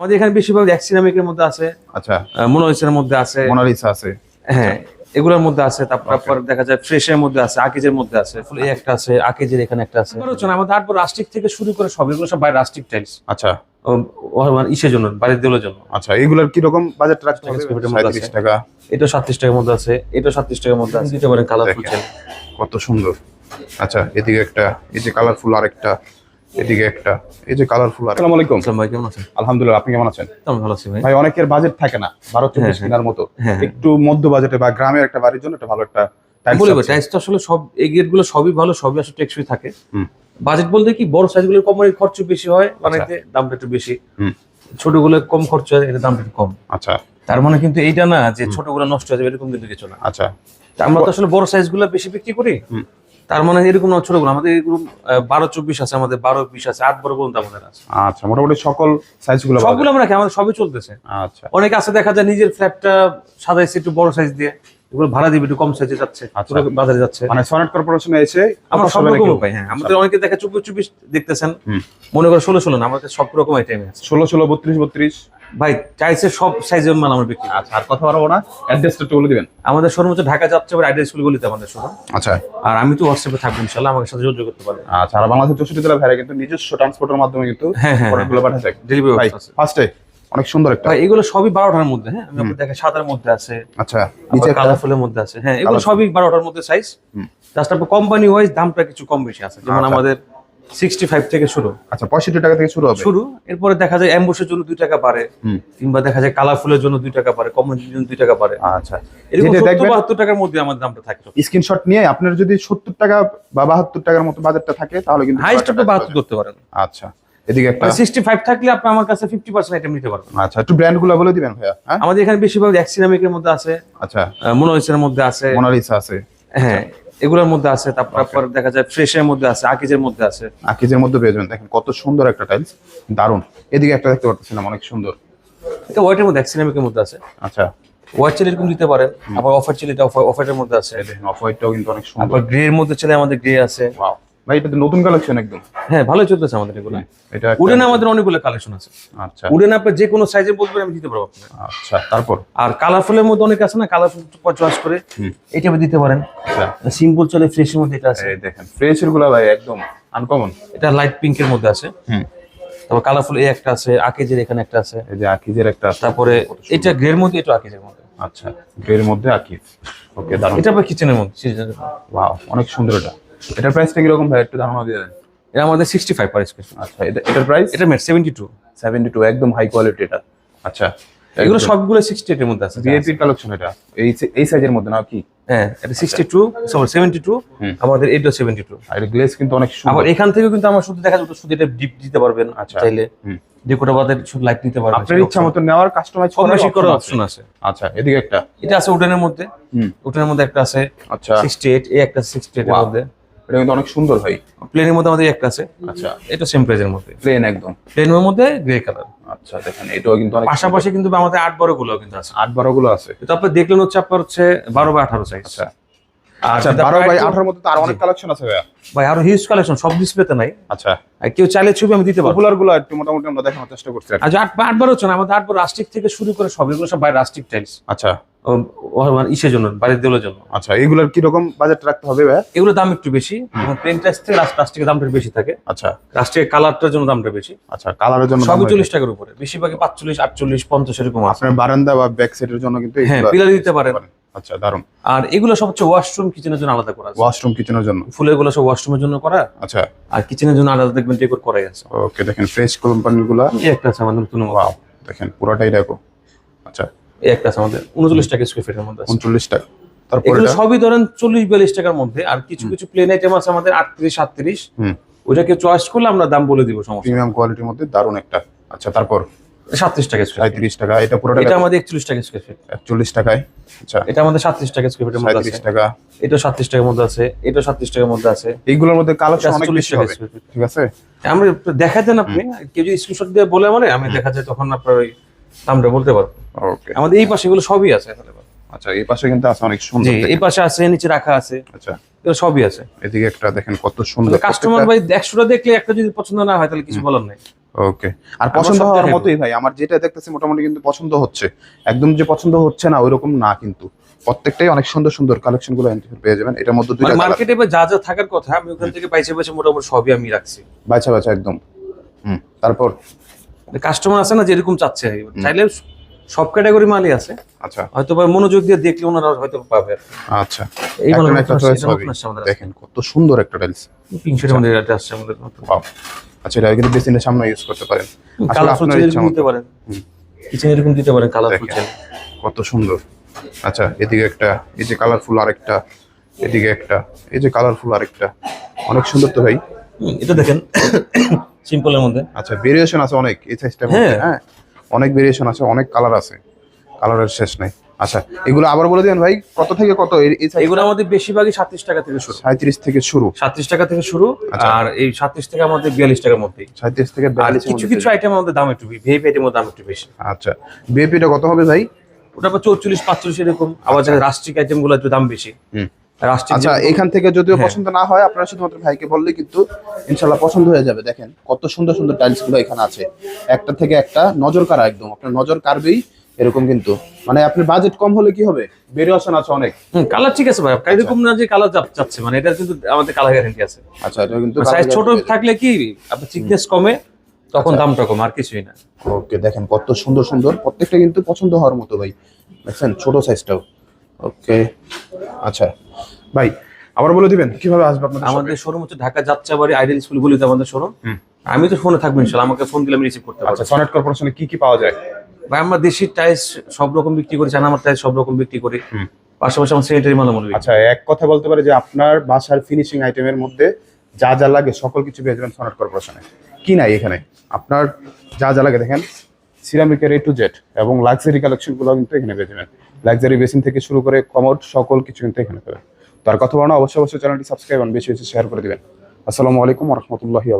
আমাদের এখানে বেশিরভাগ অ্যাক্সিনামিকের মধ্যে আছে আচ্ছা। মোনোলিসের মধ্যে আছে। মোনালিসা আছে। হ্যাঁ এগুলোর মধ্যে আছে তারপর দেখা যায় ফ্রেশের মধ্যে আছে আকিজের মধ্যে আছে ফুল একটা আছে আকিজের এখানে একটা আছে। এবার আমাদের আটবার রাস্টিক থেকে শুরু করে সব এগুলো সব বাইরে রাস্টিক টাইলস আচ্ছা। ইসের জন্য বাড়ির দেওয়ার জন্য। আচ্ছা এগুলোর কীরকম বাজেট রাখতে হবে? টাকা। এটা সাতত্রিশ টাকার মধ্যে আছে এটা সাতত্রিশ টাকার মধ্যে আছে। দিতে পারেন কালারফুল দেখেন। কত সুন্দর। আচ্ছা এদিকে একটা এই যে কালারফুল আরেকটা। এদিকে একটা। এই যে কালারফুল আসসালামু আলাইকুম। আসসালাম ভাই কেমন আছেন আলহামদুলিল্লাহ আপনি কেমন আছেন? তেমন ভালো আছি ভাই। ভাই অনেকের বাজেট থাকে না বারো চব্বিশ হ্যাঁ, কেনার মতো। হ্যাঁ। একটু মধ্য বাজেটে বা গ্রামের একটা বাড়ির জন্য একটা ভালো একটা বলব আসলে সব এই গেটগুলো সবই ভালো সবই আসলে টেকসই থাকে। বাজেট বলতে কি বড় সাইজগুলো কোম্পানির খরচ বেশি হয় বানাইতে দামটা একটু বেশি। হুম। ছোটগুলো কম খরচ হয় এটা দামটা একটু কম। আচ্ছা। তার মানে কিন্তু এইটা না যে ছোটগুলো নষ্ট হয়ে যাবে এরকম কিন্তু কিছু না। আচ্ছা। আমরা তো আসলে বড় সাইজগুলো বেশি বিক্রি করি। হুম। তার মানে এরকম না ছোটগুলো আমাদের এরকম বারো চব্বিশ আছে আমাদের বারো বিশ আছে আট বারো পর্যন্ত আমাদের আছে। আচ্ছা মোটামুটি সকল সাইজগুলো সবগুলো আমরা আমাদের সবই চলতেছে। আচ্ছা। অনেকে আছে দেখা যায় নিজের ফ্ল্যাটটা সাদাইছে একটু বড় সাইজ দিয়ে। এগুলো ভাড়া দিবে একটু কম সাইজে যাচ্ছে আচ্ছা। বাজারে যাচ্ছে। মানে সনেট কর্পোরেশনে এসে আমরা সব রকম? পাই হ্যাঁ। আমাদের অনেকে দেখে চব্বিশ চব্বিশ দেখতেছেন। মনে করে ষোলো ষোলো না আমাদের সব রকম আইটেম আছে। ষোলো ষোলো বত্রিশ বত্রিশ। ভাই চাইছে সব সাইজের মাল আমরা বিক্রি আচ্ছা আর কথা বাড়াবো না অ্যাড্রেসটা একটু বলে দিবেন। আমাদের সর্বোচ্চ ঢাকা যাচ্ছে আবার আইডিয়া স্কুলগুলিতে আমাদের শুধু আচ্ছা। আর আমি তো হোয়াটসঅ্যাপে থাকব ইনশাল্লাহ আমাকে সাথে যোগাযোগ করতে পারবেন। আচ্ছা আর বাংলাদেশের চৌষট্টি জেলা ভাইরা কিন্তু নিজস্ব ট্রান্সপোর্টের মাধ্যমে কিন্তু হ্যাঁ, হ্যাঁ, প্রোডাক্টগুলো ডেলিভারি ভাই আছে। ফার্স্টে অনেক সুন্দর একটা। ভাই এগুলো সবই বারোটার মধ্যে হ্যাঁ? আমি আপনাকে দেখেন সাদার মধ্যে আছে আচ্ছা নিচে কালারফুলের মধ্যে আছে। হ্যাঁ এগুলো। সবই বারোটার মধ্যে সাইজ। জাস্ট আপনার কোম্পানি ওয়াইজ দামটা কিছু কম বেশি আছে। যেমন আচ্ছা। আমাদের সিক্সটি ফাইভ থেকে শুরু। আচ্ছা পঁয়ষট্টি টাকা থেকে শুরু হবে? শুরু এরপরে দেখা যায় অ্যাম্বুসের জন্য দুই টাকা বাড়ে হুম। কিংবা দেখা যায় কালারফুলের জন্য দুই টাকা বাড়ে কমন জন্য দুই টাকা বাড়ে। আচ্ছা। বাহাত্তর টাকার মধ্যে আমার দামটা থাকে স্ক্রিনশট নিয়ে আপনার যদি সত্তর টাকা বা বাহাত্তর টাকার মতো বাজারটা থাকে তাহলে কিন্তু হাইস্ট আপনি বাহাত্তর করতে পারেন। আচ্ছা। এদিকে একটা। সিক্সটি ফাইভ থাকলে আপনি আমার কাছে আইটেম নিতে পারবেন। আচ্ছা একটু বলে দিবেন ভাইয়া হ্যাঁ? আমাদের এখানে বেশিরভাগ অ্যাক্সিনামিকের মধ্যে আছে আচ্ছা। মোনোলিসের মধ্যে আছে। মোনালিসা আছে। হ্যাঁ এগুলোর মধ্যে আছে তারপর দেখা যায় ফ্রেশের মধ্যে আছে আকিজের মধ্যে আছে। আকিজের মধ্যে পেয়ে যাবেন। দেখেন কত সুন্দর একটা টাইলস দারুণ এদিকে একটা দেখতে পাচ্ছিলাম অনেক সুন্দর। এটা হোয়াইটের মধ্যে অ্যাক্সিনামিকের মধ্যে আছে। আচ্ছা। হোয়াইট চিলি এরকম দিতে পারেন আবার অফার চিলি এটা অফ মধ্যে আছে। দেখেন অফ হোয়াইটটাও কিন্তু অনেক সুন্দর আবার গ্রে এর মধ্যে চলে আমাদের গ্রে আছে। ওয়াও ভাই এটা তো নতুন কালেকশন একদম। হ্যাঁ ভালোই চলতেছে আমাদের এগুলো। এটা উডেন আমাদের অনেকগুলো কালেকশন আছে। আচ্ছা। উডেন আপনি যে কোনো সাইজে বলবেন আমি দিতে পারব আচ্ছা তারপর? আর কালারফুলের মধ্যে অনেক আছে না কালারফুল চয়েস করে হুম। এটা আপনি দিতে পারেন। আচ্ছা। সিম্পল চলে ফ্রেশের মধ্যে এটা আছে। এই দেখেন ফ্রেশেরগুলা ভাই একদম আনকমন এটা লাইট পিঙ্কের মধ্যে আছে। হুম। তারপর কালারফুল এই একটা আছে আকেজের এখানে একটা আছে। এই যে আকিজের একটা আছে। তারপরে এটা গ্রের মধ্যে এটা আকেজের মধ্যে। আচ্ছা গ্রের মধ্যে আকিজ। ওকে দারুণ এটা আবার কিচেনের মধ্যে ওয়াও অনেক সুন্দর এটা। এটার প্রাইসটা কীরকম ভাই? একটু ধারণা দিয়ে দেন। এটা আমাদের সিক্সটি ফাইভ পার স্কোয়ার আচ্ছা এটা এটার প্রাইস এটা মেট সেভেন্টি টু সেভেন্টি টু একদম হাই কোয়ালিটি এটা। আচ্ছা এগুলো সবগুলো সিক্সটি এর মধ্যে আছে। ভিআইপি কালেকশন এটা। এই এই সাইজের মধ্যে না কি? হ্যাঁ এটা sixty two sorry seventy two. আমাদের এইটা সেভেন্টি টু আর গ্লেজ কিন্তু অনেক আবার এখান থেকেও কিন্তু আমার শুধু দেখা যাবে শুধু এটা ডিপ দিতে পারবেন আচ্ছা। চাইলে। হুম। ডেকোটা বাদের শুধু লাইট নিতে পারবেন। আপনার ইচ্ছা মতো নেওয়ার কাস্টমাইজ করার করার অপশন আছে। আচ্ছা এদিকে একটা। এটা আছে উডেনের মধ্যে। উডেনের মধ্যে একটা আছে আচ্ছা। সিক্সটি এইট এই একটা সিক্সটি এর মধ্যে। এটা কিন্তু অনেক সুন্দর ভাই। প্লেনের মধ্যে আমাদের একটা আছে। আচ্ছা। এটা সেম প্রাইজের মধ্যে। প্লেন একদম। প্লেনের মধ্যে গ্রে কালার আচ্ছা দেখেন এটাও কিন্তু অনেক পাশাপাশি কিন্তু আমাদের আট বারো গুলো কিন্তু আছে। আট বারো গুলো আছে। আপনি দেখলেন হচ্ছে আপনার হচ্ছে বারো আঠারো সাইজ আচ্ছা। আর আচ্ছা বারো বাই আঠারোর মধ্যে তো আর অনেক কালেকশন আছে ভাইয়া। ভাই আরও হিউজ কালেকশন সব ডিসপ্লেতে নাই। আচ্ছা। কেউ চাইলে ছবি আমি দিতে পারব। গুলো একটু মোটামুটি আমরা দেখানোর চেষ্টা করছি যে আট আটবার হচ্ছে না আমাদের আটবার রাস্টিক থেকে শুরু করে সব এগুলো সব বাইরে রাস্টিক টাইলস আচ্ছা। ইসের জন্য বাড়ির দেওয়ার জন্য। আচ্ছা এইগুলোর কীরকম বাজেট রাখতে হবে ভাইয়া এগুলো দাম একটু বেশি। প্লেন টাইলস থেকে রাস্টিকের দামটা বেশি থাকে। আচ্ছা। রাস্টিকের কালারটার জন্য দামটা বেশি। আচ্ছা কালারের জন্য সবই চল্লিশ টাকার উপরে। বেশিরভাগই পাঁচচল্লিশ আটচল্লিশ পঞ্চাশ এরকম আপনার বারান্দা বা ব্যাক সাইডের জন্য কিন্তু হ্যাঁ পিলার দিতে পারেন। আচ্ছা দারুণ আর এগুলো সব হচ্ছে ওয়াশরুম কিচেনের জন্য আলাদা করা ওয়াশরুম কিচেনের জন্য? ফুলেরগুলো সব ওয়াশরুমের জন্য করা। আচ্ছা। আর কিচেনের জন্য আলাদা দেখবেন ডেকোর করাই আছে। ওকে দেখেন ফ্রেশ কোম্পানিরগুলা একটা আছে আমাদের নতুন দেখেন পুরাটাই দেখো। আচ্ছা। এই একটা আছে আমাদের উনচল্লিশ টাকা স্কোয়ার ফিটের মধ্যে উনচল্লিশ টাকা। তারপরে সবই ধরেন চল্লিশ বিয়াল্লিশ টাকার মধ্যে আর কিছু কিছু প্লেন আইটেম আছে আমাদের আটত্রিশ সাতত্রিশ। ওইটাকে চয়েস করলে আমরা দাম বলে দিব সমস্যা প্রিমিয়াম কোয়ালিটির মধ্যে একটা। আচ্ছা তারপর? সাতত্রিশ টাকা সাঁত্রিশ টাকা এটা পুরোটা এটা আমাদের একচল্লিশ টাকা স্কোয়ার ফিট একচল্লিশ টাকায়? আচ্ছা। এটা আমাদের সাতত্রিশ টাকা স্কোয়ার ফিটের মধ্যে আছে। টাকা। এটা সাতত্রিশ টাকার মধ্যে আছে এটা সাতত্রিশ টাকার মধ্যে আছে। এইগুলোর মধ্যে কালেকশন এটা অনেক বেশি টাকা হবে। ঠিক আছে? আমরা দেখা দেন আপনি কেউ যদি স্ক্রিনশট দিয়ে বলে মানে আমি দেখা যায় তখন আপনার ওই দামটা বলতে পারব। ওকে আমাদের এই পাশে এগুলো সবই আছে। আচ্ছা এই পাশে কিন্তু আছে অনেক সুন্দর এই পাশে আছে নিচে রাখা আছে। আচ্ছা। সবই আছে। এদিকে একটা দেখেন কত সুন্দর। কাস্টমার ভাই একশোটা দেখলে একটা যদি পছন্দ না হয় তাহলে কিছু বলার নাই। ওকে আর পছন্দ হওয়ার মতোই ভাই আমার যেটা দেখতেছি মোটামুটি কিন্তু পছন্দ হচ্ছে। একদম যে পছন্দ হচ্ছে না ওইরকম না কিন্তু। প্রত্যেকটাই অনেক সুন্দর সুন্দর কালেকশনগুলো পেয়ে যাবেন। এটার মধ্যে দুইটা মার্কেটে যা যা থাকার কথা আমি ওখান থেকে পাইছে পাইছে মোটামুটি সবই আমি রাখছি। বাছা বাছা একদম। হুম তারপর? কাস্টমার আছে না যেরকম চাচ্ছে চাইলে সব ক্যাটাগরি মালই আছে। আচ্ছা। হয়তো বা মনোযোগ দিয়ে দেখলে ওনারা হয়তো পাবে। আচ্ছা। এই দেখেন কত সুন্দর একটা টাইলস তিনশোর মধ্যে এটা আসছে আমাদের আচ্ছা এটা কিন্তু বেসিনের সামনে ইউজ করতে পারেন। আসলে কালারফুল মতো। দিতে পারেন। কিচেন এরকম দিতে পারেন কালারফুল দেখেন কত সুন্দর। আচ্ছা এদিকে একটা এই যে কালারফুল আরেকটা এদিকে একটা এই যে কালারফুল আরেকটা। অনেক সুন্দর তো ভাই। এটা দেখেন। সিম্পলের মধ্যে। আচ্ছা ভেরিয়েশন আছে অনেক এই সাইজটার মধ্যে হ্যাঁ। হ্যাঁ? অনেক ভেরিয়েশন আছে অনেক কালার আছে কালারের শেষ নাই। আচ্ছা এগুলো আবার বলে দিবেন ভাই কত থেকে কত? এগুলো আমাদের বেশিরভাগই সাতত্রিশ টাকা থেকে শুরু। সাঁত্রিশ থেকে শুরু। সাতত্রিশ টাকা থেকে শুরু আচ্ছা। আর এই সাতত্রিশ টাকা আমাদের বিয়াল্লিশ টাকার মধ্যেই সাঁত্রিশ থেকে আর 42 এর কিছু কিছু আইটেম আমাদের দাম একটু ভিআইপি আইটেমের দাম একটু বেশি। আচ্ছা বিএপিটা কত হবে ভাই? ওটা চৌচল্লিশ পাঁচচল্লিশ এরকম আবার যারা রাষ্ট্রিক আইটেমগুলো একটু দাম বেশি। হুম। আচ্ছা এখান থেকে যদিও হ্যাঁ। পছন্দ না হয় আপনারা শুধুমাত্র ভাইকে বললে কিন্তু ইনশাল্লাহ পছন্দ হয়ে যাবে। দেখেন কত সুন্দর সুন্দর টাইলসগুলো এখানে আছে। একটা থেকে একটা নজর কাড়া একদম। আপনার নজর কাড়বেই এরকম কিন্তু। মানে আপনার বাজেট কম হলে কি হবে? ভেরিয়েশন আছে অনেক। হুম কালার ঠিক আছে ভাই এরকম না যে কালার যাচ্ছে মানে এটা কিন্তু আমাদের কালার গ্যারান্টি আছে। আচ্ছা এটা কিন্তু সাইজ ছোট থাকলে কি আপনার চিকনেস কমে তখন দামটা কমে আর কিছুই না। ওকে দেখেন কত সুন্দর সুন্দর প্রত্যেকটা কিন্তু পছন্দ হওয়ার মতো ভাই। দেখছেন ছোট সাইজটাও ওকে আচ্ছা। ভাই আবার বলে দিবেন কীভাবে আসবে আপনাদের আমাদের শোরুম হচ্ছে ঢাকা যাত্রাবাড়ি আইডিয়াল স্কুলগুলিতে আমাদের শোরুম আমি তো ফোনে থাকব ইনশাল্লাহ আমাকে ফোন দিলে আমি রিসিভ করতে পারব। আচ্ছা সনেট কর্পোরেশনে কি কি পাওয়া যায়? ভাই আমরা দেশি টাইলস সব রকম বিক্রি করি চানামার টাইলস সব রকম বিক্রি করি। পাশাপাশি আমার সেনিটারি মালামাল আচ্ছা এক কথা বলতে পারে যে আপনার বাসার ফিনিশিং আইটেমের মধ্যে যা যা লাগে সকল কিছু পেয়ে যাবেন সনেট কর্পোরেশনে কি নাই এখানে? আপনার যা যা লাগে দেখেন সিরামিকের এ টু জেড এবং লাক্সারি কালেকশনগুলো কিন্তু এখানে পেয়ে যাবেন। লাক্সারি বেসিন থেকে শুরু করে কমোড সকল কিছু কিন্তু এখানে পাবেন তার কথা বলা অবশ্যই অবশ্যই চ্যানেলটি সাবস্ক্রাইব বেশি বেশি শেয়ার করে দেবেন। আসসালামু আলাইকুম রহমতুল্লাহি